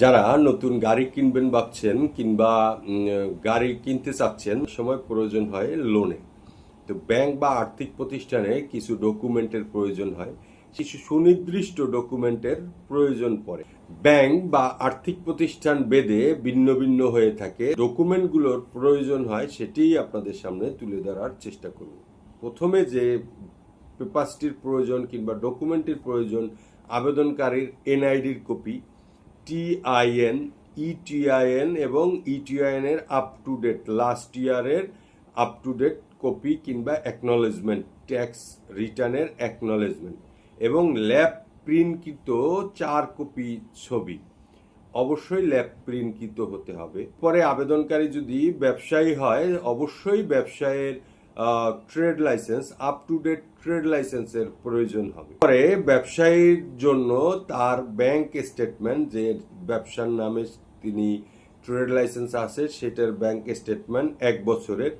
যারা নতুন গাড়ি কিনবেন ভাবছেন কিংবা গাড়ি কিনতে চাচ্ছেন, সময় প্রয়োজন হয় লোনে তো ব্যাংক বা আর্থিক প্রতিষ্ঠানে কিছু ডকুমেন্টের প্রয়োজন হয়, কিছু সুনির্দিষ্ট ডকুমেন্টের প্রয়োজন পড়ে। ব্যাংক বা আর্থিক প্রতিষ্ঠান বেদে ভিন্ন ভিন্ন হয়ে থাকে। ডকুমেন্টগুলোর প্রয়োজন হয়, সেটিই আপনাদের সামনে তুলে ধরার চেষ্টা করব। প্রথমে যে পেপারসটির প্রয়োজন কিংবা ডকুমেন্টের প্রয়োজন, আবেদনকারীর এনআইডির কপি টিআইএন ইটিআইএন এবং ইটিআইএন এর আপ টু ডেট লাস্ট ইয়ারের আপ টু ডেট কপি কিংবা অ্যাকনলেজমেন্ট ট্যাক্স রিটার্নের অ্যাকনলেজমেন্ট এবং ল্যাব প্রিন্টকৃত চার কপি ছবি। অবশ্যই ল্যাব প্রিন্টকৃত হতে হবে। পরে আবেদনকারী যদি ব্যবসায়ী হয়, অবশ্যই ব্যবসায়ের trade licence up to date trade লাইসেন্সের প্রয়োজন হবে। পরে ব্যবসায়ীর জন্য তার ব্যাংক স্টেটমেন্ট যে ব্যবসার নামে তিনি ট্রেড লাইসেন্স আছে, সেটার ব্যাংক স্টেটমেন্ট এক বছরের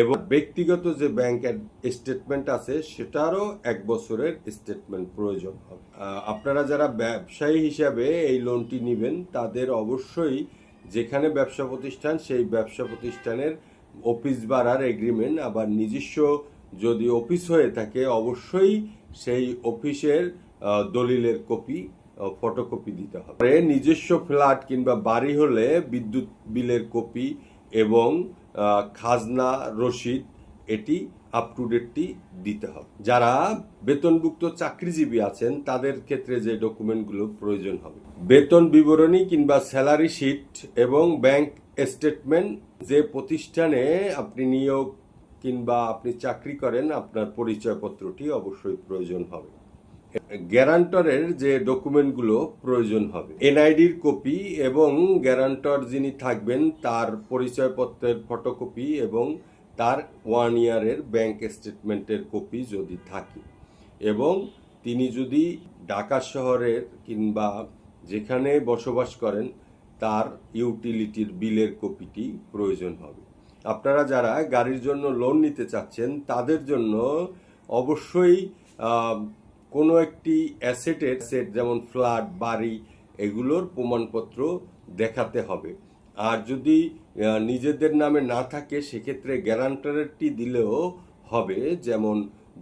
এবং ব্যক্তিগত যে ব্যাংকের স্টেটমেন্ট আছে, সেটারও এক বছরের স্টেটমেন্ট প্রয়োজন হবে। আপনারা যারা ব্যবসায়ী হিসাবে এই লোনটি নেবেন, তাদের অবশ্যই যেখানে ব্যবসা প্রতিষ্ঠান, সেই ব্যবসা প্রতিষ্ঠানের অফিস বাড়ার এগ্রিমেন্ট আবার নিজস্ব যদি অফিস হয়ে থাকে, অবশ্যই সেই অফিসের দলিলের কপি ফটোকপি দিতে হবে। নিজস্ব ফ্ল্যাট কিংবা বাড়ি হলে বিদ্যুৎ বিলের কপি এবং খাজনা, রসিদ, এটি আপ টু ডেটটি দিতে হবে। যারা বেতনভুক্ত চাকরিজীবী আছেন, তাদের ক্ষেত্রে যে ডকুমেন্টগুলো প্রয়োজন হবে। বেতন বিবরণী কিংবা স্যালারি শিট এবং ব্যাংক স্টেটমেন্ট যে প্রতিষ্ঠানে আপনি নিয়োগ কিংবা আপনি চাকরি করেন, আপনার পরিচয়পত্রটি অবশ্যই প্রয়োজন হবে। গ্যারান্টরের যে ডকুমেন্টগুলো প্রয়োজন হবে। এনআইডির কপি এবং গ্যারান্টর যিনি থাকবেন, তার পরিচয়পত্রের ফটোকপি এবং তার ওয়ান ইয়ারের ব্যাংক স্টেটমেন্টের কপি যদি থাকে এবং তিনি যদি ঢাকা শহরের কিংবা যেখানে বসবাস করেন তার ইউটিলিটির বিলের কপিটি প্রয়োজন হবে। আপনারা যারা গাড়ির জন্য লোন নিতে চাচ্ছেন, তাদের জন্য অবশ্যই কোনো একটি অ্যাসেটের সেট যেমন ফ্ল্যাট বাড়ি, এগুলোর প্রমাণপত্র দেখাতে হবে। আর যদি নিজেদের নামে না থাকে, সেক্ষেত্রে গ্যারান্টারেরটি দিলেও হবে। যেমন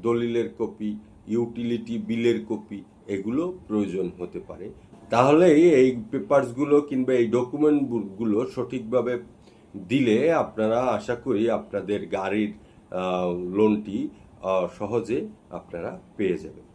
দলিলের কপি, ইউটিলিটি বিলের কপি এগুলো প্রয়োজন হতে পারে। তাহলে এই পেপারসগুলো কিংবা এই ডকুমেন্টগুলো সঠিকভাবে দিলে আপনারা আশা করি আপনাদের গাড়ির লোনটি সহজে আপনারা পেয়ে যাবেন।